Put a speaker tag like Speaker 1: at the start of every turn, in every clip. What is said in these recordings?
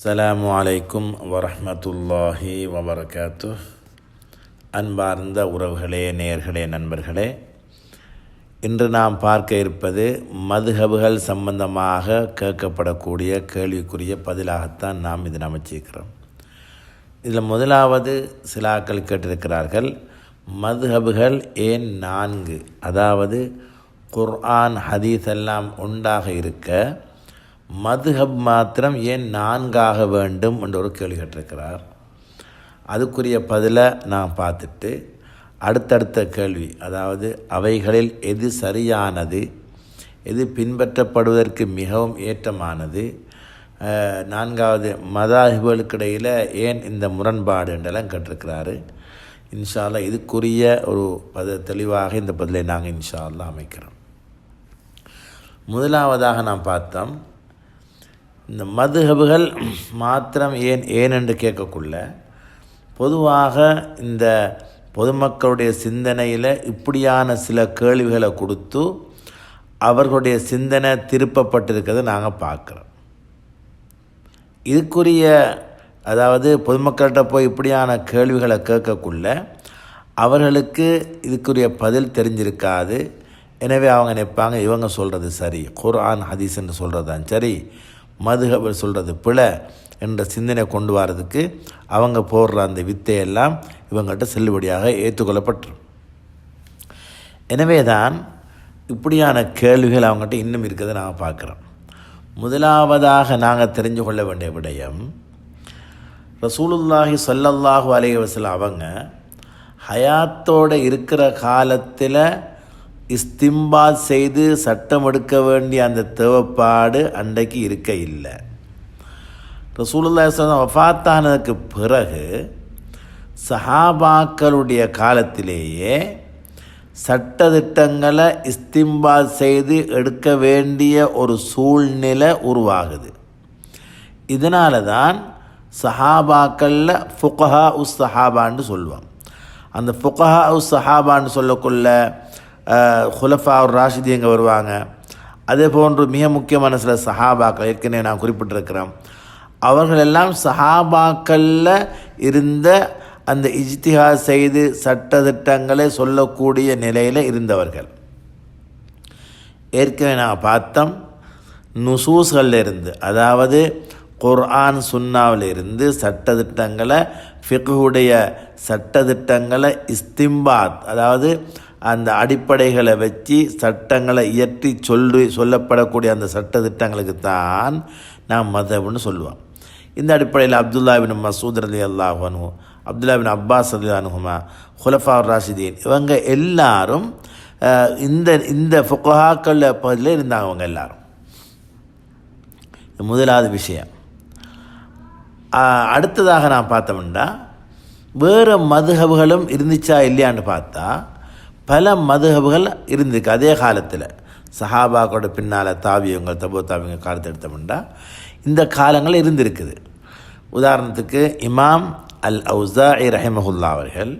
Speaker 1: அஸ்ஸலாமு அலைக்கும் வரமத்துல்லாஹி வபரகாத்து அன்பார்ந்த உறவுகளே நேர்களே நண்பர்களே இன்று நாம் பார்க்க இருப்பது மதுஹபுகள் சம்பந்தமாக கேட்கப்படக்கூடிய கேள்விக்குரிய பதிலாகத்தான் நாம் இதை அமைச்சிருக்கிறோம். இதில் முதலாவது சிலாக்கள் கேட்டிருக்கிறார்கள் மதுஹபுகள் ஏன் நான்கு? அதாவது குர்ஆன் ஹதீஸ் எல்லாம் உண்டாக இருக்க மதுஹப் மாத்திரம் ஏன் நான்காக வேண்டும் என்ற ஒரு கேள்வி கேட்டிருக்கிறார். அதுக்குரிய பதிலை நான் பார்த்துட்டு அடுத்தடுத்த கேள்வி அதாவது அவைகளில் எது சரியானது எது பின்பற்றப்படுவதற்கு மிகவும் ஏற்றமானது நான்காவது மதாஹிபுகளுக்கு இடையில் ஏன் இந்த முரண்பாடு என்றெல்லாம் கேட்டிருக்கிறாரு. இன்ஷால்லா இதுக்குரிய ஒரு பத தெளிவாக இந்த பதிலை நாங்கள் இன்ஷால்லா அமைக்கிறோம். முதலாவதாக நாம் பார்த்தோம் இந்த மதுஹபுகள் மாத்திரம் ஏன் ஏன் என்று கேட்கக்குள்ள பொதுவாக இந்த பொதுமக்களுடைய சிந்தனையில் இப்படியான சில கேள்விகளை கொடுத்து அவர்களுடைய சிந்தனை திருப்பப்பட்டிருக்கிறத நாங்கள் பார்க்குறோம். இதுக்குரிய அதாவது பொதுமக்கள்கிட்ட போய் இப்படியான கேள்விகளை கேட்கக்குள்ள அவர்களுக்கு இதுக்குரிய பதில் தெரிஞ்சிருக்காது. எனவே அவங்க நினைப்பாங்க இவங்க சொல்கிறது சரி குர்ஆன் ஹதீஸ் என்று சொல்கிறது தான் சரி. மதுகவர் சொல்கிறது பிழை என்ற சிந்தனை கொண்டு வரதுக்கு அவங்க போடுற அந்த வித்தையெல்லாம் இவங்கள்ட்ட செல்லுபடியாக ஏற்றுக்கொள்ளப்பட்டுரும் எனவே தான் இப்படியான கேள்விகள் அவங்ககிட்ட இன்னும் இருக்கிறத நாங்கள் பார்க்குறோம். முதலாவதாக நாங்கள் தெரிஞ்சு கொள்ள வேண்டிய விடயம் ரசூலுல்லாஹி சொல்லல்லாஹு அலைய வஸல்லம் அவங்க ஹயாத்தோடு இருக்கிற காலத்தில் இஸ்திம்பாத் செய்து சட்டம் எடுக்க வேண்டிய அந்த தேவைப்பாடு அன்றைக்கு இருக்க இல்லை. ரசூலுல்லா ஸல்லல்லாஹு வஃபாத்தானதுக்கு பிறகு சஹாபாக்களுடைய காலத்திலேயே சட்டதிட்டங்களை இஸ்திம்பாத் செய்து எடுக்க வேண்டிய ஒரு சூழ்நிலை உருவாகுது. இதனால தான் சஹாபாக்களில் ஃபுகஹா உஸ் சஹாபான்னு சொல்லுவாங்க. அந்த ஃபுகஹா உஸ் சஹாபான்னு சொல்லக்குள்ள ஹுலஃபா ராஷிதி எங்கே வருவாங்க. அதே போன்று மிக முக்கியமான சில சஹாபாக்கள் ஏற்கனவே நான் குறிப்பிட்டிருக்கிறேன். அவர்கள் எல்லாம் சஹாபாக்களில் இருந்த அந்த இஜ்திஹா செய்து சட்டதிட்டங்களை சொல்லக்கூடிய நிலையில் இருந்தவர்கள். ஏற்கனவே நான் பார்த்தோம் நுசூஸ்களில் இருந்து அதாவது குர்ஆன் சுன்னாவில் இருந்து சட்டத்திட்டங்களை ஃபிகுடைய சட்டத்திட்டங்களை இஸ்திம்பாத் அதாவது அந்த அடிப்படைகளை வச்சு சட்டங்களை இயற்றி சொல்லி சொல்லப்படக்கூடிய அந்த சட்ட திட்டங்களுக்கு தான் நாம் மதம்னு சொல்லுவோம். இந்த அடிப்படையில் அப்துல்லா பின் மசூத் அலி அல்லாஹனு அப்துல்லா பின் அப்பாஸ் அலி அனுகுமா ஹுலஃபா ராஷிதீன் இவங்க எல்லாரும் இந்த இந்த ஃபுகஹாக்கள் பகுதியில் இருந்தாங்க அவங்க எல்லாரும். முதலாவது விஷயம். அடுத்ததாக நான் பார்த்தோம்னா வேறு மதுகபுகளும் இருந்துச்சா இல்லையான்னு பார்த்தா பல மதுஹபுகள் இருந்திருக்கு. அதே காலத்தில் சஹாபாக்கோட பின்னால் தாவியவங்க தபோ தாவியங்க காலத்தை எடுத்தோம்னா இந்த காலங்கள் இருந்திருக்குது. உதாரணத்துக்கு இமாம் அல் அவுசாஇ ரஹிமஹுல்லா அவர்கள்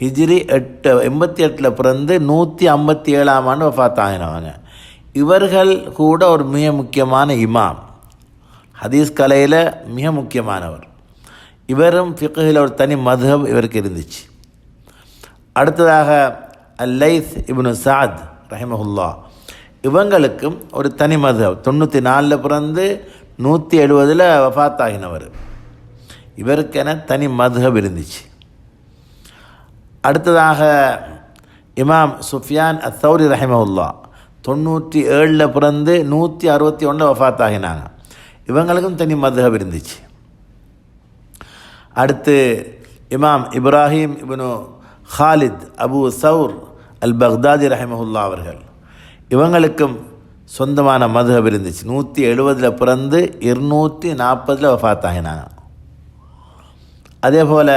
Speaker 1: ஹிஜ்ரி எட்டு எண்பத்தி எட்டில் பிறந்து நூற்றி ஐம்பத்தி ஏழாம் ஆண்டு வஃபாத் ஆகினவங்க இவர்கள் கூட ஒரு மிக முக்கியமான இமாம். ஹதீஸ் கலையில் மிக முக்கியமானவர். இவரும் ஃபிக்கில் ஒரு தனி மதுஹப் இவருக்கு இருந்துச்சு. அடுத்ததாக அல்லைத் இப்னு சாத் ரஹிமஹுல்லா. இவங்களுக்கும் ஒரு தனி மதுஹப். தொண்ணூற்றி நாலில் பிறந்து நூற்றி எழுபதில் வஃபாத் இவருக்கென தனி மதுஹப் இருந்துச்சு. அடுத்ததாக இமாம் சுஃபியான் அத்தௌரி ரஹிமவுல்லா தொண்ணூற்றி ஏழில் பிறந்து நூற்றி அறுபத்தி ஒன்றில் வஃபாத் இவங்களுக்கும் தனி மதுஹப் இருந்துச்சு. அடுத்து Imam Ibrahim ibn Khalid Abu Thawr al Baghdadi ரஹிமஹுல்லா அவர்கள். இவங்களுக்கும் சொந்தமான மதுஹப் இருந்துச்சு. நூற்றி எழுபதில் பிறந்து இருநூற்றி நாற்பதில் வஃபாத் ஆகினாங்க அதே போல்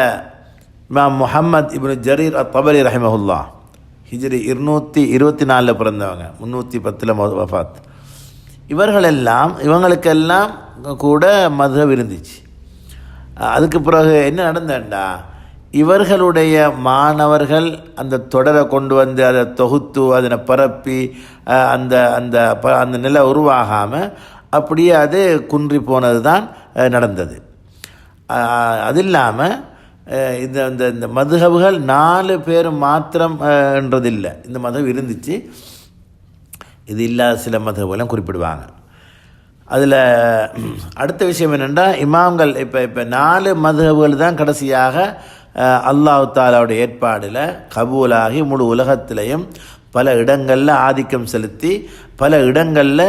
Speaker 1: இமாம் முஹம்மத் இப்னு ஜரீர் அத் தபரி ரஹிமஹுல்லா ஹிஜ்ரி இருநூற்றி இருபத்தி நாலில் பிறந்தவங்க. முந்நூற்றி பத்தில் வஃத். இவர்களெல்லாம் இவங்களுக்கெல்லாம் கூட மதுஹப் இருந்துச்சு. அதுக்கு பிறகு என்ன நடந்தேன்டா இவர்களுடைய மாணவர்கள் அந்த தொடரை கொண்டு வந்து அதை தொகுத்து அதனை பரப்பி அந்த அந்த ப அந்த நிலை உருவாகாமல் அப்படியே அது குன்றி போனது தான் நடந்தது. அது இல்லாமல் இந்த இந்த இந்த மதுகபுகள் நாலு பேர் மாத்திரம் என்றதில்லை. இந்த மதம் இருந்துச்சு. இது இல்லாத சில மதங்களையும் குறிப்பிடுவாங்க. அதில் அடுத்த விஷயம் என்னென்னா இமாம்கள் இப்போ இப்போ நாலு மதுஹபுகள் தான் கடைசியாக அல்லாஹு தாலாவுடைய ஏற்பாடில் கபூலாகி முழு உலகத்திலையும் பல இடங்களில் ஆதிக்கம் செலுத்தி பல இடங்களில்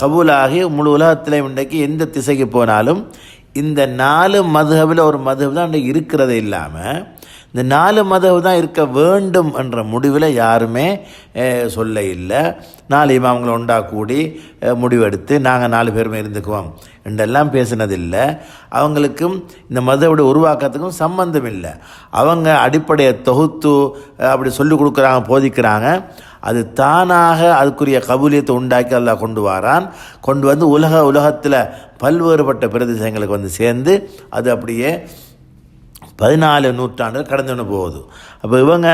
Speaker 1: கபூலாகி முழு உலகத்திலையும் இன்றைக்கு எந்த திசைக்கு போனாலும் இந்த நாலு மதுஹபில் ஒரு மதுஹப் தான் இன்றைக்கு இல்லாமல் இந்த நாலு மதவு தான் இருக்க வேண்டும் என்ற முடிவில் யாருமே சொல்ல இல்லை. நாலு இமாம்களை உண்டா கூடி முடிவெடுத்து நாங்கள் நாலு பேருமே இருந்துக்குவோம் என்றெல்லாம் பேசினதில்லை. அவங்களுக்கும் இந்த மதவோட உருவாக்கத்துக்கும் சம்பந்தம் இல்லை. அவங்க அடிப்படையை தொகுத்து அப்படி சொல்லிக் கொடுக்குறாங்க போதிக்கிறாங்க. அது தானாக அதுக்குரிய கபூலியத்தை உண்டாக்கி அல்லாஹ் கொண்டு வரான். கொண்டு வந்து உலக உலகத்தில் பல்வேறுபட்ட பிரதேசங்களுக்கு வந்து சேர்ந்து அது அப்படியே பதினாலு நூற்றாண்டு கடந்துன்னு போகுது. அப்போ இவங்க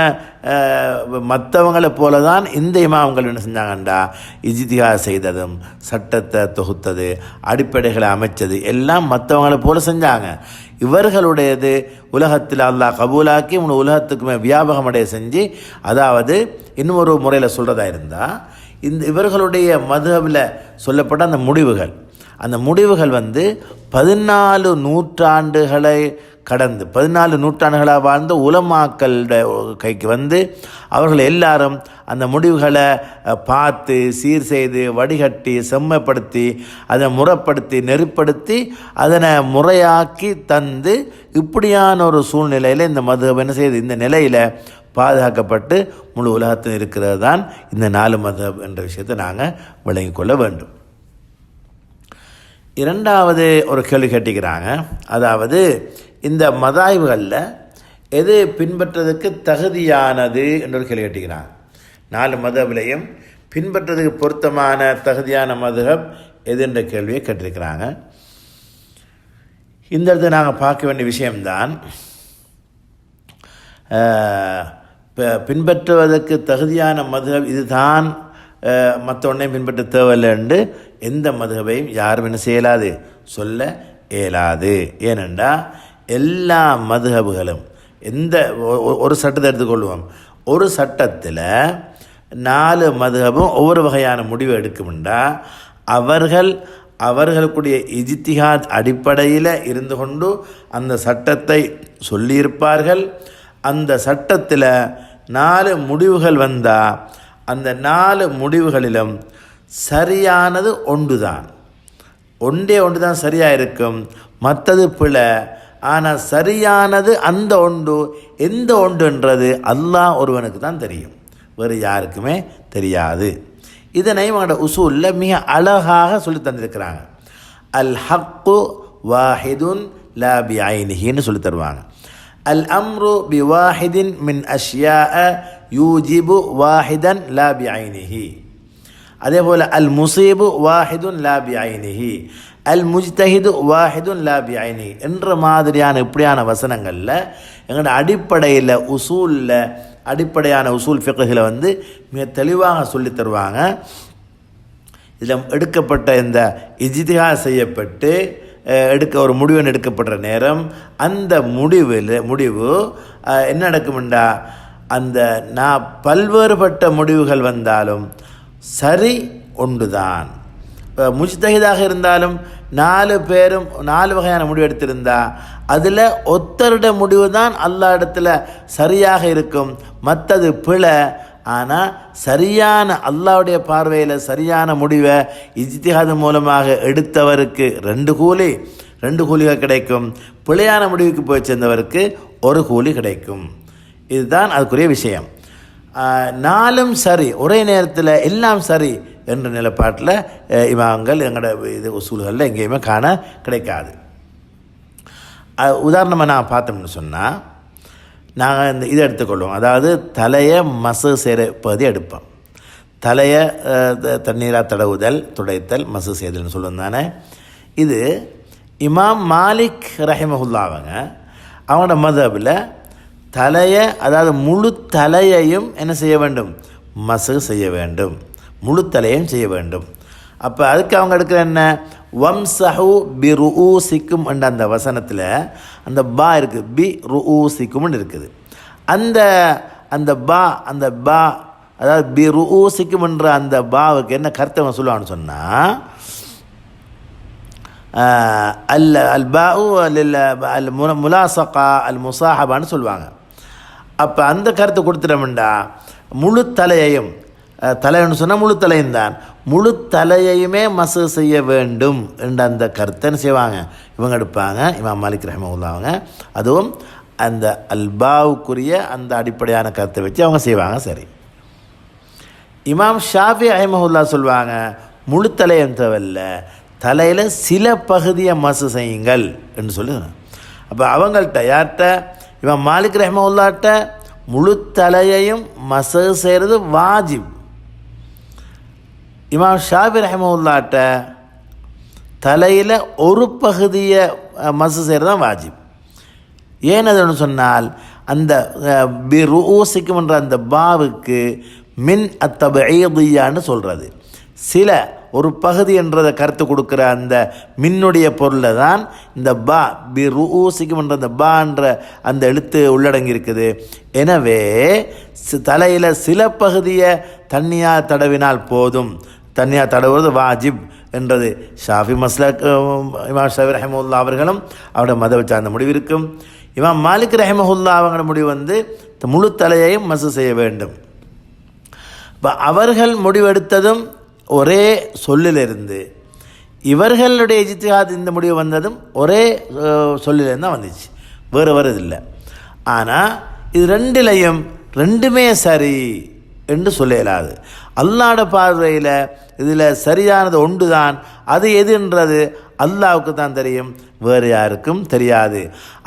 Speaker 1: மற்றவங்களை போல தான் இந்த இமாம்கள் என்ன செஞ்சாங்கண்டா? இஜிதிகா செய்ததும் சட்டத்தை தொகுத்தது அடிப்படைகளை அமைச்சது எல்லாம் மற்றவங்களை போல செஞ்சாங்க. இவர்களுடையது உலகத்தில் அல்லாஹ் கபூலாக்கி உன் உலகத்துக்குமே வியாபகமடைய செஞ்சு அதாவது இன்னொரு முறையில் சொல்கிறதா இருந்தால் இந்த இவர்களுடைய மதுவில் சொல்லப்பட்ட அந்த முடிவுகள். அந்த முடிவுகள் வந்து பதினாலு நூற்றாண்டுகளை கடந்து பதினாலு நூற்றாண்டுகளாக வாழ்ந்த உலமாக்களோட கைக்கு வந்து அவர்கள் எல்லாரும் அந்த முடிவுகளை பார்த்து சீர் செய்து வடிகட்டி செம்மைப்படுத்தி அதை முறைப்படுத்தி நெறிப்படுத்தி அதனை முறையாக்கி தந்து இப்படியான ஒரு சூழ்நிலையில் இந்த மது என்ன செய்யுது இந்த நிலையில் பாதுகாக்கப்பட்டு முழு உலகத்தில் இருக்கிறது தான் இந்த நாலு மதம் என்ற விஷயத்தை நாங்கள் விளங்கிக் கொள்ள வேண்டும். இரண்டாவது ஒரு கேள்வி கேட்டிக்கிறாங்க அதாவது இந்த மதாய்வுகளில் எது பின்பற்றதுக்கு தகுதியானது என்று ஒரு கேள்வி கேட்டிக்கிறாங்க நாலு மதவிலையும் பின்பற்றதுக்கு பொருத்தமான தகுதியான மதுகப் எது என்ற கேள்வியை கேட்டிருக்கிறாங்க. இந்த இடத்துல நாங்கள் பார்க்க வேண்டிய விஷயம்தான் பின்பற்றுவதற்கு தகுதியான மதுகப் இதுதான் மற்ற ஒன்றையும் பின்பற்ற தேவையில்லைன்னு எந்த மதுகபையும் யாரும் என்ன செய்யலாது சொல்ல இயலாது. ஏனென்றால் எல்லா மதுகபுகளும் எந்த ஒரு சட்டத்தை எடுத்துக்கொள்வோம். ஒரு சட்டத்தில் நாலு மதுகபும் ஒவ்வொரு வகையான முடிவு எடுக்கும்டா. அவர்கள் அவர்களுக்குடைய இஜித்திஹாத் அடிப்படையில் இருந்து கொண்டு அந்த சட்டத்தை சொல்லியிருப்பார்கள். அந்த சட்டத்தில் நாலு முடிவுகள் வந்தால் அந்த நாலு முடிவுகளிலும் சரியானது ஒன்று தான் ஒன்றே ஒன்று தான் சரியாக இருக்கும் மற்றது பிழை ஆனால் சரியானது அந்த ஒன்று எந்த ஒன்றுன்றது அல்லாஹ் ஒருவனுக்கு தான் தெரியும். வேறு யாருக்குமே தெரியாது. இதனை அவங்களோட உசூலில் மிக அழகாக சொல்லி தந்திருக்கிறாங்க. அல் ஹக்கு வாஹிதுன் லா பி ஐனிஹின்னு சொல்லி தருவாங்க. அல் அம்ரு பி வாஹிதின் மின் அஷ்யா யூஜிபு வாஹிதன் லா பி ஐனிஹி. அதே போல் அல் முசீபு வாஹிதுன் லா பி ஐனிஹி. அல் முஜ்தஹிது வாஹிதுன் லா பி என்ற மாதிரியான இப்படியான வசனங்களில் எங்களோட அடிப்படையில் உசூலில் அடிப்படையான உசூல் ஃபிqஹில் வந்து மிக தெளிவாக சொல்லி தருவாங்க. இதில் எடுக்கப்பட்ட இந்த இஜிதிகா செய்யப்பட்டு எடுக்க ஒரு முடிவுன்னு எடுக்கப்படுற நேரம் அந்த முடிவில் முடிவு என்ன நடக்கும்டா? அந்த நான் பல்வேறுபட்ட முடிவுகள் வந்தாலும் சரி ஒன்றுதான். முஜ்தஹிதாக இருந்தாலும் நாலு பேரும் நாலு வகையான முடிவு எடுத்திருந்தா அதில் ஒத்தருட முடிவு தான் அல்லா இடத்துல சரியாக இருக்கும். மற்றது பிழை. ஆனால் சரியான அல்லாவுடைய பார்வையில் சரியான முடிவை இஜ்திஹாது மூலமாக எடுத்தவருக்கு ரெண்டு கூலி ரெண்டு கூலிகள் கிடைக்கும். பிழையான முடிவுக்கு போய் சேர்ந்தவருக்கு ஒரு கூலி கிடைக்கும். இதுதான் அதுக்குரிய விஷயம். நாலும் சரி ஒரே நேரத்தில் எல்லாம் சரி. என்ற நிலைப்பாட்டில் இமாங்கள் எங்களோட இது உசூல்களில் எங்கேயுமே காண கிடைக்காது. உதாரணமாக நான் பார்த்தோம்னு சொன்னால் நாங்கள் இந்த இதை எடுத்துக்கொள்வோம். அதாவது தலையை மசு செய்கிற எடுப்போம். தலையை தண்ணீராக தடவுதல் துடைத்தல் மசு செய்தல்னு சொல்லுவோம் தானே. இது இமாம் மாலிக் ரஹிமஹுல்லா அவங்க அவங்களோட மதபில் தலையை அதாவது முழு தலையையும் என்ன செய்ய வேண்டும்? மசு செய்ய வேண்டும். முழு செய்ய வேண்டும். அப்போ அதுக்கு அவங்க எடுக்கிற என்ன? வம்சஹு பி ருஊசிக்கும் என்ற அந்த வசனத்தில் அந்த பா இருக்குது பி ருஊசிக்கும்னு இருக்குது. அந்த அந்த பா அந்த பா அதாவது பி ருஊசிக்கும் என்ற அந்த பாவுக்கு என்ன கருத்தை சொல்லுவான்னு சொன்னால் அல் அல் பாஉ அல் அல் முல- முலாசகா அல் முசாஹபான்னு சொல்லுவாங்க. அப்போ அந்த கருத்தை கொடுத்துட்டோம்டா முழு தலையையும் தலைன்னு சொன்னால் முழு தலையும் தான். முழு தலையையுமே மசு செய்ய வேண்டும் என்ற அந்த கருத்தை செய்வாங்க. இவங்க எடுப்பாங்க இமாம் மாலிக் ரஹமவுல்லாவங்க அதுவும் அந்த அல்பாவுக்குரிய அந்த அடிப்படையான கருத்தை வச்சு அவங்க செய்வாங்க சரி. இமாம் ஷாஃபி அஹமஹுல்லா சொல்லுவாங்க முழு தலையம் தேவையில்ல தலையில் சில பகுதியை மசு செய்யுங்கள் என்று சொல்லி அப்போ அவங்கள்ட்ட யார்கிட்ட? இவன் மாலிக் ரஹமவுல்லாட்ட முழு தலையையும் மசு செய்கிறது வாஜிப். இமாம் ஷாபி ரஹமுல்லாட்ட தலையில் ஒரு பகுதியை மசு செய்கிறது வாஜிப். ஏன் அதுன்னு சொன்னால் அந்த அஹ், என்ற அந்த பாவுக்கு மின் அத்தபையான்னு சொல்கிறது சில ஒரு பகுதி என்றதை கருத்து கொடுக்குற அந்த மின்னுடைய பொருளை தான் இந்த பா பி ருஊசிக்கும் என்ற அந்த பான்ற அந்த எழுத்து உள்ளடங்கி இருக்குது எனவே தலையில் சில பகுதியை தண்ணியாக தடவினால் போதும். தண்ணியாக தடவுறது வாஜிப் என்றது. ஷாஃபி மஸ்லக் இமாம் ஷாஃபி ரஹமுல்லா அவர்களும் அவருடைய மதவை சார்ந்த முடிவு இருக்கும் இமாம் மாலிக் ரஹமஹுல்லா அவங்களோட முடிவு வந்து முழு தலையையும் மசு செய்ய வேண்டும் இப்போ அவர்கள் முடிவெடுத்ததும் ஒரே சொல்லிலிருந்து இவர்களுடைய இஜ்திஹாத் இந்த முடிவு வந்ததும் ஒரே சொல்லிலேருந்து தான் வந்துச்சு வேறு இல்லை ஆனால் இது ரெண்டுலையும் ரெண்டுமே சரி என்று சொல்ல இயலாது அல்லாட பார்வையில் இதில் சரியானது ஒன்று தான் அது எதுன்றது அல்லாவுக்கு தான் தெரியும். வேறு யாருக்கும் தெரியாது.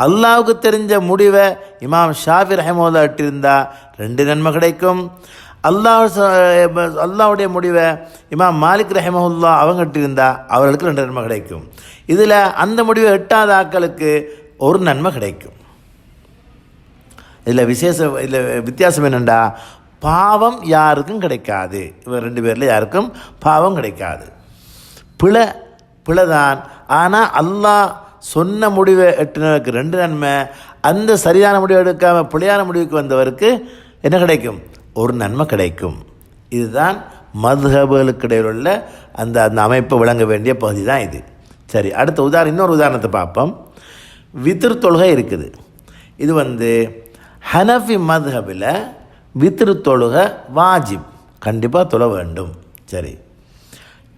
Speaker 1: அல்லாவுக்கு தெரிஞ்ச முடிவை இமாம் ஷாஃபி ரஹமோதா இட்டிருந்தா ரெண்டு நன்மை கிடைக்கும். அல்லாஹ் அல்லாவுடைய அல்லாஹ்வுடைய முடிவை இமாம் மாலிக் ரஹமஹுல்லா அவங்க இட்டிருந்தா அவர்களுக்கு ரெண்டு நன்மை கிடைக்கும். இதில் அந்த முடிவை எட்டாத ஆக்களுக்கு ஒரு நன்மை கிடைக்கும். இதில் விசேஷம் இதில் வித்தியாசம் என்னென்னா பாவம் யாருக்கும் கிடைக்காது. இவர் ரெண்டு பேரில் யாருக்கும் பாவம் கிடைக்காது. பிழை பிழைதான். ஆனால் அல்லாஹ் சொன்ன முடிவை எட்டினவருக்கு ரெண்டு நன்மை அந்த சரியான முடிவை எடுக்காமல் பிழையான முடிவுக்கு வந்தவருக்கு என்ன கிடைக்கும்? ஒரு நன்மை கிடைக்கும். இதுதான் மதுஹபுகளுக்கு இடையில் உள்ள அந்த அந்த அமைப்பு விளங்க வேண்டிய பகுதி தான் இது. சரி அடுத்த உதாரணம் இன்னொரு உதாரணத்தை பார்ப்போம். வித்திரு தொழுகை இருக்குது. இது வந்து ஹனஃபி மதுஹபில் வித்திரு தொழுக வாஜிப். கண்டிப்பாக தொழ வேண்டும். சரி.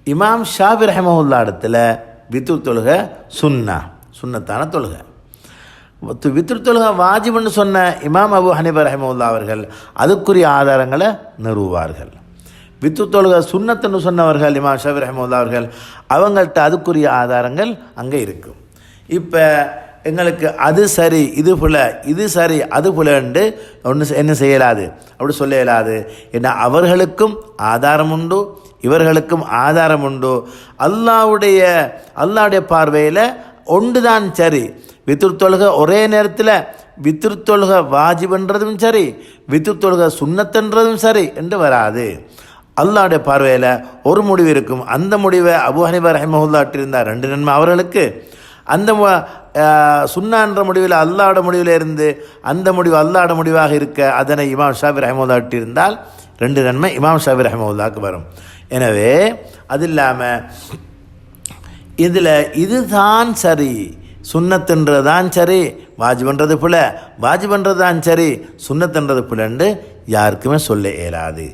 Speaker 1: இமாம் ஷாபி ரஹமவுல்லா இடத்துல வித்ரு தொழுக சுன்னா. சுன்னத்தான தொழுக. வித்து- வித்ரு தொழுக வாஜிப்னு சொன்ன இமாம் அபு ஹனிபர் ரஹமவுல்லா அவர்கள் அதுக்குரிய ஆதாரங்களை நிறுவுவார்கள். வித்து தொழுக சுன்னத்துன்னு சொன்னவர்கள் இமாம் ஷாபி ரஹமவுல்லா அவர்கள் அவங்கள்ட்ட அதுக்குரிய ஆதாரங்கள் அங்கே இருக்கும். இப்போ எங்களுக்கு அது சரி இது புல இது சரி அது புலன்னு ஒன்று என்ன செய்யலாது? அப்படி சொல்ல இயலாது. ஏன்னா அவர்களுக்கும் ஆதாரம் உண்டு இவர்களுக்கும் ஆதாரம் உண்டு அல்லாவுடைய அல்லாவுடைய பார்வையில் ஒன்று தான் சரி. வித்ரு தொழுகை ஒரே நேரத்தில் வித்ரு தொழுகை வாஜிபன்றதும் சரி வித்ரு தொழுகை சுன்னத்துன்றதும் சரி என்று வராது. அல்லாவுடைய பார்வையில் ஒரு முடிவு இருக்கும். அந்த முடிவை அபு ஹனிபர் ரஹமஹுல்லா ரெண்டு நன்மை அவர்களுக்கு. அந்த சுண்ணான்ற முடிவில் அல்லாட முடிவில் இருந்து அந்த முடிவு அல்லாட முடிவாக இருக்க அதனை இமாம் ஷாபி ரஹமவுல்லா இருந்தால் ரெண்டு நன்மை இமாம் ஷாபி ரஹமவுல்லாக்கு வரும். எனவே அது இல்லாமல் இதில் இதுதான் சரி. சுண்ணத்துன்றது தான் சரி வாஜிபன்றது புல. வாஜிபன்றது தான் சரி சுண்ணத்துன்றது புலன்னு யாருக்குமே சொல்ல இயலாது.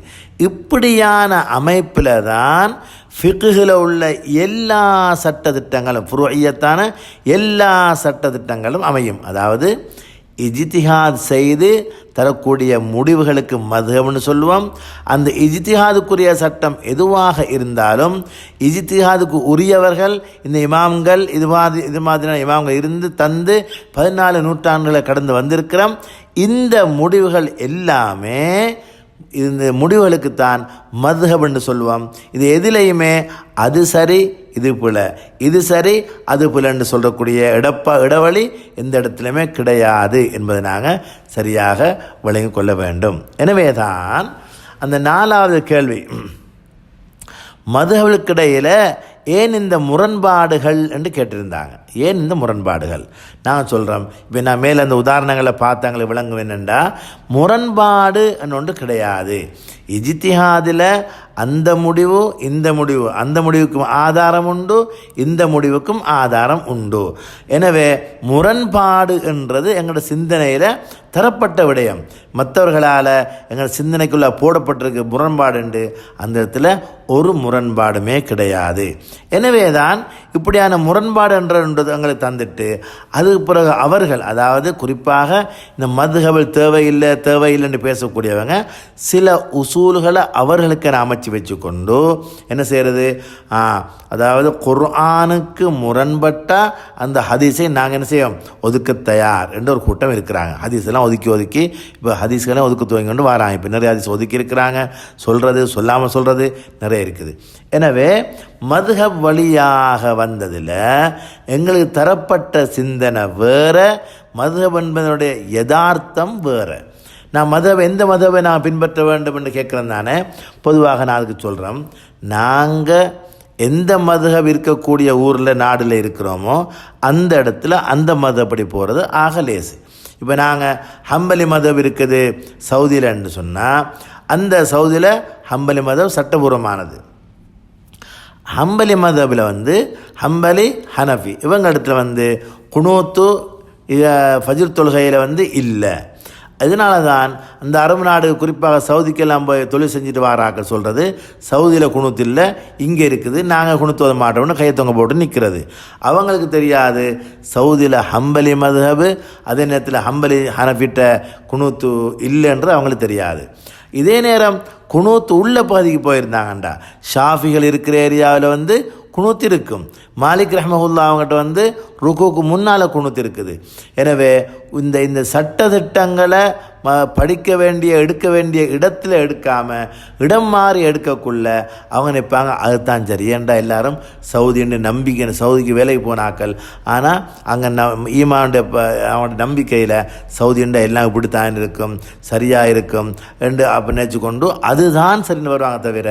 Speaker 1: இப்படியான அமைப்பில் தான் ஃபிக்குகில் உள்ள எல்லா சட்டத்திட்டங்களும் புருவையத்தான எல்லா சட்டத்திட்டங்களும் அமையும். அதாவது இஜித்திஹாத் செய்து தரக்கூடிய முடிவுகளுக்கு மதுகம்னு சொல்லுவோம். அந்த இஜித்திஹாதுக்குரிய சட்டம் எதுவாக இருந்தாலும் இஜித்திஹாதுக்கு உரியவர்கள் இந்த இமாம்கள் இது மாதிரி இது மாதிரியான இமாம்கள் இருந்து தந்து பதினாலு நூற்றாண்டுகளை கடந்து வந்திருக்கிறோம். இந்த முடிவுகள் எல்லாமே இந்த முடிவுகளுக்குத்தான் மதுஹப் சொல்லுவோம். இது எதிலையுமே அது சரி இது போல். இது சரி அது போலன்னு என்று சொல்லக்கூடிய இடப்ப இடைவெளி எந்த இடத்துலையுமே கிடையாது என்பதை நாங்கள் சரியாக விளங்கி கொள்ள வேண்டும். எனவே தான் அந்த நாலாவது கேள்வி. மதுகளுக்கிடையில் ஏன் இந்த முரண்பாடுகள் என்று கேட்டிருந்தாங்க. ஏன் இந்த முரண்பாடுகள்? நான் சொல்கிறோம் இப்போ நான் மேலே அந்த உதாரணங்களை பார்த்தாங்களே விளங்கும் என்னென்னா முரண்பாடு ஒன்று கிடையாது. இஜித்திஹாதில் அந்த முடிவு இந்த முடிவு அந்த முடிவுக்கும் ஆதாரம் உண்டு இந்த முடிவுக்கும் ஆதாரம் உண்டு. எனவே முரண்பாடு என்றது எங்களோட சிந்தனையில் தரப்பட்ட விடயம். மற்றவர்களால் எங்கள் சிந்தனைக்குள்ளே போடப்பட்டிருக்கு முரண்பாடு என்று அந்த இடத்துல ஒரு முரண்பாடுமே கிடையாது. எனவே தான் இப்படியான முரண்பாடு என்றது எங்களுக்கு தந்துட்டு அதுக்கு பிறகு அவர்கள் அதாவது குறிப்பாக இந்த மதுகவல் தேவையில்லை தேவையில்லைன்னு பேசக்கூடியவங்க சில உசூல்களை அவர்களுக்கு அமைச்சு வச்சு கொண்டோ என்ன செய்கிறது அதாவது குர்ஆனுக்கு முரண்பட்டால் அந்த ஹதீஸை நாங்கள் என்ன செய்வோம்? ஒதுக்க தயார் என்ற ஒரு கூட்டம் இருக்கிறாங்க. ஹதீஸெல்லாம் ஒதுக்கி ஒதுக்கி இப்போ ஹதீஸ்கெல்லாம் ஒதுக்க துவங்கிட்டு வராங்க. இப்போ நிறைய ஹதீஸ் ஒதுக்கி இருக்கிறாங்க. சொல்கிறது சொல்லாமல் சொல்கிறது நிறைய இருக்குது. எனவே மதுஹப் வழியாக வந்ததில் எங்களுக்கு தரப்பட்ட சிந்தனை வேறு மதுஹப் என்பதனுடைய யதார்த்தம் வேறு. நான் மதவை எந்த மதவை நான் பின்பற்ற வேண்டும் என்று கேட்குறேன் தானே? பொதுவாக நான் அதுக்கு சொல்கிறேன் நாங்கள் எந்த மதம் இருக்கக்கூடிய ஊரில் நாடில் இருக்கிறோமோ அந்த இடத்துல அந்த மதப்படி போகிறது ஆக லேசு. இப்போ நாங்கள் ஹம்பலி மதம் இருக்குது சவுதியிலன்னு சொன்னால் அந்த சவுதியில் ஹம்பலி மதம் சட்டபூர்வமானது. ஹம்பலி மதபில் வந்து ஹம்பலி ஹனஃபி இவங்க இடத்துல வந்து குனூத்து ஃபஜிர் தொழுகையில் வந்து இல்லை. இதனால தான் அந்த அரபு நாடு குறிப்பாக சவுதிக்கெல்லாம் போய் தொழில் செஞ்சுட்டு வாராக்க சொல்கிறது சவுதியில் குணுத்து இல்லை இங்கே இருக்குது நாங்கள் குணுத்து வர மாட்டோம்னு கையத்தொங்க போட்டு நிற்கிறது அவங்களுக்கு தெரியாது சவுதியில் ஹம்பலி மதுஹபு அதே நேரத்தில் ஹம்பலி ஹனஃபிட்ட குணுத்து இல்லைன்றது அவங்களுக்கு தெரியாது. இதே நேரம் குணூத்து உள்ள பகுதிக்கு போயிருந்தாங்கண்டா. ஷாஃபிகள் இருக்கிற ஏரியாவில் வந்து குணுத்து இருக்கும் மாலிக் ரஹமகுல்லா அவங்ககிட்ட வந்து ருக்குவுக்கு முன்னால் குணுத்து இருக்குது எனவே இந்த இந்த சட்ட திட்டங்களை படிக்க வேண்டிய எடுக்க வேண்டிய இடத்துல எடுக்காமல் இடம் மாறி எடுக்கக்குள்ள அவங்க நிற்பாங்க அதுதான் சரி. ஏன்டா எல்லாரும் சவுதின்னு நம்பிக்கை சவுதிக்கு வேலைக்கு போனாக்கள் ஆனால் அங்கே ந ஈமாவுடைய அவனோட நம்பிக்கையில் சவுதின்டா எல்லாம் இப்படி தான் இருக்கும் சரியாக இருக்கும் என்று அப்போ நினச்சி கொண்டு அதுதான் சரின்னு வருவாங்க தவிர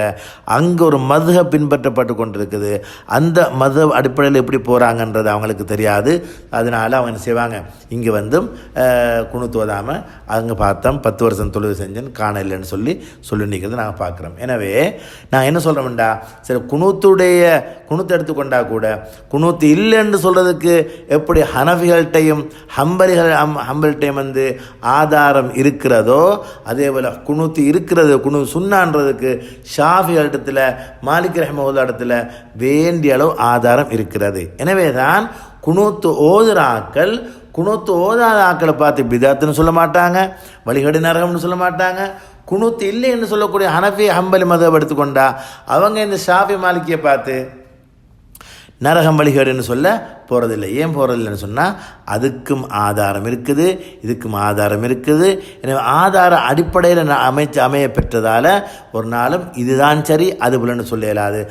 Speaker 1: அங்கே ஒரு மதுக பின்பற்றப்பட்டு கொண்டு இருக்குது அந்த மத அடிப்படையில் எப்படி போகிறாங்கன்றது அவங்களுக்கு தெரியாது. அதனால் அவங்க என்ன செய்வாங்க? இங்கே வந்தும் குணு தோதாமல் அங்கே பார்த்தோம். பத்து வருஷம் தொழுது செஞ்சேன் காண இல்லைன்னு சொல்லி சொல்லி நிற்கிறது நாங்கள் பார்க்குறோம். எனவே நான் என்ன சொல்கிறோம்டா சரி குணூத்துடைய குணூத்து எடுத்துக்கொண்டா கூட குணூத்து இல்லைன்னு சொல்கிறதுக்கு எப்படி ஹனவிகள்கிட்டையும் ஹம்பலிகள் ஹம் ஹம்பல்கிட்டையும் வந்து ஆதாரம் இருக்கிறதோ அதே போல் குணூத்து இருக்கிறது குணு சுண்ணான்றதுக்கு ஷாஃபிகளிடத்தில் மாலிக் ரஹமவுல்லா இடத்துல வேண்டிய அளவு ஆதாரம் இருக்கிறது. எனவே தான் குணூத்து ஓதுராக்கள் குணூத்து ஓதாத ஆக்களை பார்த்து பிதாத்துன்னு சொல்ல மாட்டாங்க வழிகடு நரகம்னு சொல்ல மாட்டாங்க. குணுத்து இல்லைன்னு சொல்லக்கூடிய ஹனஃபி ஹம்பலி மதம் எடுத்துக்கொண்டா அவங்க இந்த ஷாஃபி மாலிக்கியை பார்த்து நரகம் வழிகேடுன்னு சொல்ல போகிறதில்லை ஏன் போகிறதில்லைன்னு சொன்னால் அதுக்கும் ஆதாரம் இருக்குது இதுக்கும் ஆதாரம் இருக்குது. எனவே ஆதார அடிப்படையில் அமைச்சு அமைய பெற்றதால் ஒரு நாளும் இதுதான் சரி அது போலன்னு சொல்ல இயலாது.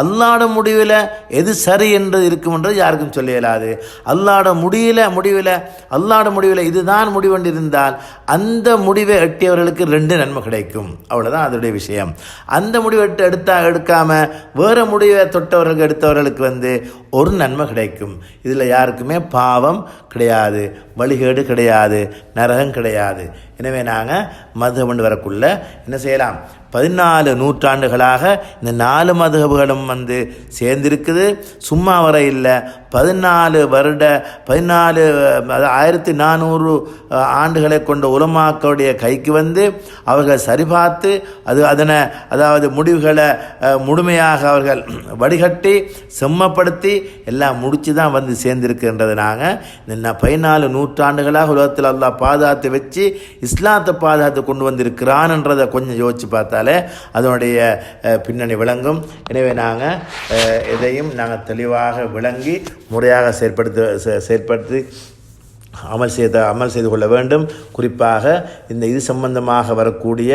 Speaker 1: அல்லாட முடிவில் எது சரி என்று இருக்குமென்றது யாருக்கும் சொல்ல இயலாது. அல்லாட முடியல முடிவில் அல்லாட முடிவில் இதுதான் முடிவென்று இருந்தால் அந்த முடிவை எட்டியவர்களுக்கு ரெண்டு நன்மை கிடைக்கும். அவ்வளோதான் அதோடைய விஷயம். அந்த முடிவை எடுத்தா எடுக்காமல் வேறு முடிவை தொட்டவர்களுக்கு எடுத்தவர்களுக்கு வந்து ஒரு நன்மை கிடைக்கும். இதில் யாருக்குமே பாவம் கிடையாது வழிகேடு கிடையாது நரகம் கிடையாது. எனவே நாங்கள் மதுகண்டு வரக்குள்ள என்ன செய்யலாம்? பதினாலு நூற்றாண்டுகளாக இந்த நாலு மதுகபுகளும் வந்து சேர்ந்திருக்குது. சும்மா வர இல்லை. பதினாலு வருட பதினாலு ஆயிரத்தி நானூறு ஆண்டுகளை கொண்ட உலமாக்களுடைய கைக்கு வந்து அவர்கள் சரிபார்த்து அது அதனை அதாவது முடிவுகளை முழுமையாக அவர்கள் வடிகட்டி செம்மப்படுத்தி எல்லாம் முடித்து தான் வந்து சேர்ந்திருக்குன்றது நாங்கள் இந்த பதினாலு நூற்றாண்டுகளாக உலகத்தில் எல்லாம் பாதுகாத்து வச்சு இஸ்லாத்தை பாதுகாத்து கொண்டு வந்திருக்கிறான்ன்றதை கொஞ்சம் யோசித்து பார்த்தாலே அதனுடைய பின்னணி விளங்கும். எனவே நாங்கள் எதையும் நாங்கள் தெளிவாக விளங்கி முறையாக செயற்படுத்த செயற்படுத்தி அமல் செய்த அமல் செய்து கொள்ள வேண்டும். குறிப்பாக இந்த இது சம்பந்தமாக வரக்கூடிய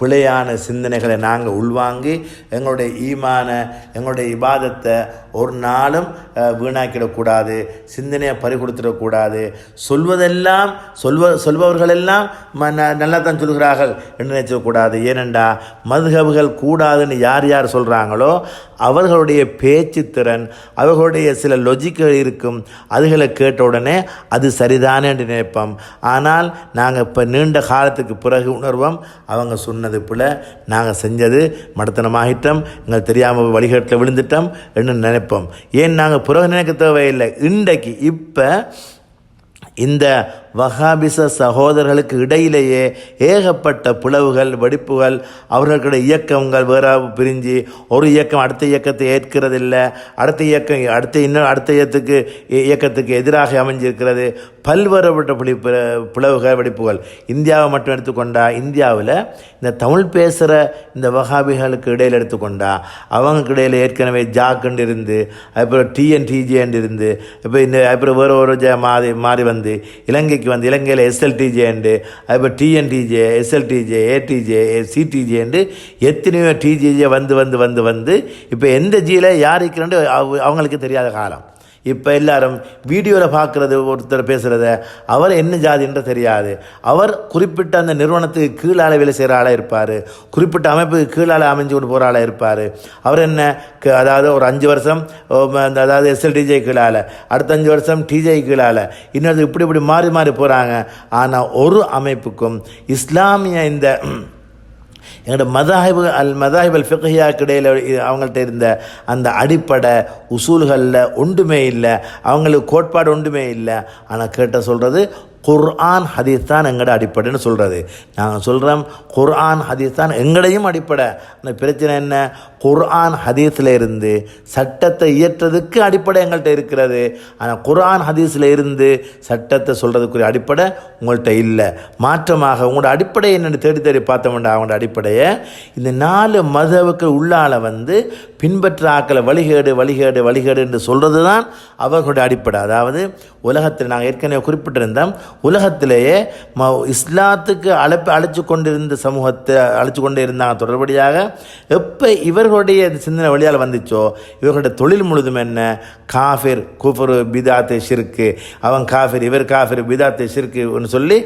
Speaker 1: பிழையான சிந்தனைகளை நாங்கள் உள்வாங்கி எங்களுடைய ஈமான எங்களுடைய இபாதத்தை ஒரு நாளும் வீணாக்கிடக்கூடாது சிந்தனையை பறிகொடுத்துடக்கூடாது. சொல்வதெல்லாம் சொல்வ சொல்பவர்களெல்லாம் ம- ந- நல்லா தான் சொல்கிறார்கள் என்று நினைச்சக்கூடாது ஏனெண்டா மதுகபுகள் கூடாதுன்னு யார் யார் சொல்கிறாங்களோ அவர்களுடைய பேச்சு திறன் அவர்களுடைய சில லொஜிக்குகள் இருக்கும். அதுகளை கேட்ட உடனே அது சரிதானே என்று நினைப்போம். ஆனால் நாங்கள் இப்போ நீண்ட காலத்துக்கு பிறகு உணர்வோம். அவங்க சொன்னது போல் நாங்கள் செஞ்சது மடத்தனமாகிட்டோம். எங்களுக்கு தெரியாமல் வழிகாட்டில் விழுந்துட்டோம் என்று நினைப்போம். ஏன் நாங்கள் பிறகு நினைக்க தேவையில்லை? இன்றைக்கு இப்போ இந்த வஹாபிச சகோதரர்களுக்கு இடையிலேயே ஏகப்பட்ட பிளவுகள் வெடிப்புகள் அவர்களுடைய இயக்கங்கள் வேற பிரிஞ்சு ஒரு இயக்கம் அடுத்த இயக்கத்தை ஏற்கிறதில்லை. அடுத்த இயக்கம் அடுத்த இன்னும் அடுத்த இயக்கத்துக்கு இயக்கத்துக்கு எதிராக அமைஞ்சிருக்கிறது. பல்வேறுபட்ட பிடி பிளவுகள் வெடிப்புகள். இந்தியாவை மட்டும் எடுத்துக்கொண்டா இந்தியாவில் இந்த தமிழ் பேசுகிற இந்த வகாபிகளுக்கு இடையில் எடுத்துக்கொண்டா அவங்களுக்கு இடையில் ஏற்கனவே ஜாக்குன்னு இருந்து அப்புறம் டிஎன்டிஜேன்னு இருந்து இப்போ இந்த அப்புறம் வேறு ஒரு ஜ மாறி மாறி வந்து இலங்கை இலங்கைக்கு வந்து இலங்கையில் எஸ்எல்டிஜேண்டு அதுபோல் டிஎன்டிஜே எஸ்எல்டிஜே ஏடிஜே சிடிஜேண்டு எத்தனையோ டிஜிஜே வந்து வந்து வந்து வந்து இப்போ எந்த ஜியில் யார் இருக்கிறாண்டு அவங்களுக்கு தெரியாத காலம். இப்போ எல்லாரும் வீடியோவில் பார்க்குறது ஒருத்தர் பேசுகிறத அவர் என்ன ஜாதின்ற தெரியாது. அவர் குறிப்பிட்ட அந்த நிறுவனத்துக்கு கீழால வேலை செய்கிற ஆளாக இருப்பார். குறிப்பிட்ட அமைப்புக்கு கீழால அமைஞ்சு கொண்டு போகிற ஆளாக இருப்பார். அவர் என்ன க- அதாவது ஒரு அஞ்சு வருஷம் அந்த அதாவது எஸ்எல்டிஜே கீழால அடுத்த அஞ்சு வருஷம் டிஜே கீழால இன்னொரு இப்படி இப்படி மாறி மாறி போகிறாங்க ஆனால் ஒரு அமைப்புக்கும் இஸ்லாமிய இந்த எங்களோட மதாஹிபு அல் மதாஹிப் அல் ஃபிக்ஹியாக்கு இடையில் அவங்கள்ட்ட இருந்த அந்த அடிப்படை உசூல்களில் ஒன்றுமே இல்லை. அவங்களுக்கு கோட்பாடு ஒன்றுமே இல்லை. ஆனால் கேட்ட சொல்கிறது குர்ஆன் ஹதீஸ் தான் எங்களோட அடிப்படைன்னு சொல்கிறது நாங்கள் சொல்கிறோம் குர்ஆன் ஹதீஸ் தான் எங்களையும் அடிப்படை. அந்த பிரச்சனை என்ன? குர்ஆன் ஹதீஸில் இருந்து சட்டத்தை இயற்றதுக்கு அடிப்படை எங்கள்கிட்ட இருக்கிறது. ஆனால் குர்ஆன் ஹதீஸில் இருந்து சட்டத்தை சொல்கிறதுக்குரிய அடிப்படை உங்கள்கிட்ட இல்லை. மாற்றமாக உங்களோட அடிப்படை என்னென்னு தேடி தேடி பார்த்தோம்டா அவங்களோட அடிப்படையை. இந்த நாலு மதவுக்கு உள்ளால் வந்து பின்பற்ற ஆக்களை வழிகேடு வழிகேடு வழிகேடு என்று சொல்கிறது தான் அவர்களுடைய அடிப்படை. அதாவது உலகத்தில் நாங்கள் ஏற்கனவே குறிப்பிட்டிருந்தோம் உலகத்திலேயே ம இஸ்லாத்துக்கு அழைப்பு அழைச்சு கொண்டிருந்த சமூகத்தை அழைச்சு கொண்டே இருந்தாங்க தொடர்படியாக எப்போ இவர்களுடைய சிந்தனை வழியால் வந்துச்சோ இவர்களுடைய தொழில் முழுதும் என்ன? காஃபிர் குஃபரு பிதாத்து ஷிர்கு அவன் காஃபிர் இவர் காஃபிர் பிதாத்து ஷிர்குன்னு சொல்லி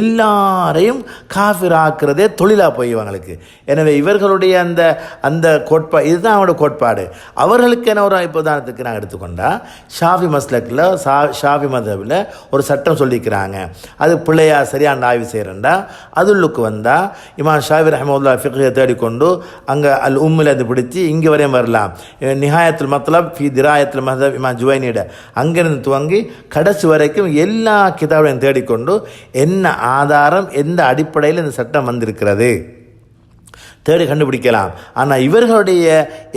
Speaker 1: எல்லாரையும் காஃபிர் ஆக்குறதே தொழிலாக போய் இவங்களுக்கு. எனவே இவர்களுடைய அந்த அந்த கோட்பா இதுதான் அவனோட கோட்பாடு. அவர்களுக்கு என்ன ஒரு இப்போ உதாரணத்துக்கு நாங்கள் எடுத்துக்கொண்டால் ஷாஃபி மஸ்லக்கில் சா ஷாஃபி மதபில் ஒரு சட்டம் சொல்லிக்கிறாங்க. அது பிள்ளையா சரியான ஆய்வு செய்கிறேன்டா அதுள்ளுக்கு வந்தால் இமாம் ஷாஃபி ரஹமுல்லா ஃபிக்கையை தேடிக்கொண்டு அங்கே அல் உம்மில் இருந்து பிடிச்சி இங்கே வரையும் வரலாம். நிஹாயத்தில் மத்தலப் ஃபி திராயத்தில் மதப் இமாம் ஜுவைனிட அங்கேருந்து துவங்கி கடைசி வரைக்கும் எல்லா கிதாபையும் தேடிக்கொண்டு என்ன ஆதாரம் எந்த அடிப்படையில் இந்த சட்டம் வந்திருக்கிறது? தேடி கண்டுபிடிக்கலாம். ஆனால் இவர்களுடைய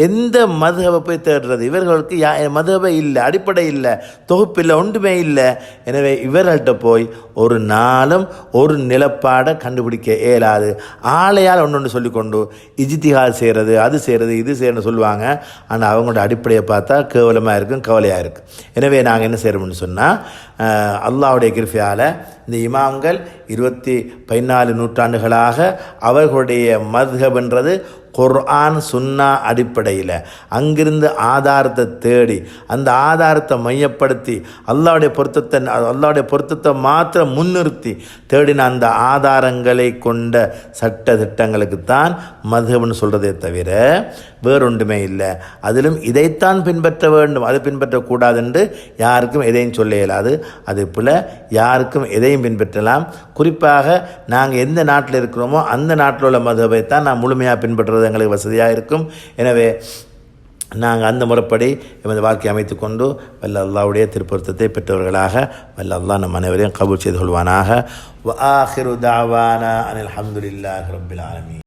Speaker 1: எந்த மதுகவை போய் தேடுறது? இவர்களுக்கு யா மதுகவை இல்லை அடிப்படை இல்லை தொகுப்பு இல்லை ஒன்றுமே இல்லை. எனவே இவர்கள்ட்ட போய் ஒரு நாளும் ஒரு நிலப்பாடை கண்டுபிடிக்க இயலாது. ஆளையால் ஒன்று ஒன்று சொல்லிக்கொண்டு இஜித்திகால் செய்கிறது அது செய்கிறது இது செய்யணும்னு சொல்லுவாங்க. ஆனால் அவங்களோட அடிப்படையை பார்த்தா கேவலமாக இருக்கும் கவலையாக இருக்கும். எனவே நாங்கள் என்ன செய்கிறோம்னு சொன்னால் அல்லாவுடைய கிருஃபியால் இந்த இமாம்கள் இருபத்தி பதினாலு நூற்றாண்டுகளாக அவர்களுடைய மதுகப்ன்றது குர்ஆன் சுன்னா அடிப்படையில். அங்கிருந்து ஆதாரத்தை தேடி அந்த ஆதாரத்தை மையப்படுத்தி அல்லாவுடைய பொருத்தத்தை அல்லாவுடைய பொருத்தத்தை மாத்திரம் முன்னிறுத்தி தேடின அந்த ஆதாரங்களை கொண்ட சட்ட திட்டங்களுக்கு தான் மதுகப்னு சொல்கிறதே தவிர வேறொன்றுமே இல்லை. அதிலும் இதைத்தான் பின்பற்ற வேண்டும். அது பின்பற்றக்கூடாது என்று யாருக்கும் எதையும் சொல்ல இயலாது. அதே போல் யாருக்கும் எதையும் பின்பற்றலாம். குறிப்பாக நாங்கள் எந்த நாட்டில் இருக்கிறோமோ அந்த நாட்டில் உள்ள மதுவை தான் நான் முழுமையாக பின்பற்றுறது எங்களுக்கு வசதியாக இருக்கும். எனவே நாங்கள் அந்த முறைப்படி எமது வாழ்க்கை அமைத்து கொண்டு வல்ல அல்லாவுடைய திருப்பொருத்தத்தை பெற்றவர்களாக வல்ல அல்லா நம் அனைவரையும் கபூல் செய்து கொள்வானாக. வ ஆஹிரு தாவானா அனில் அஹமதுல்லாஹ் ரப்பில் ஆலமி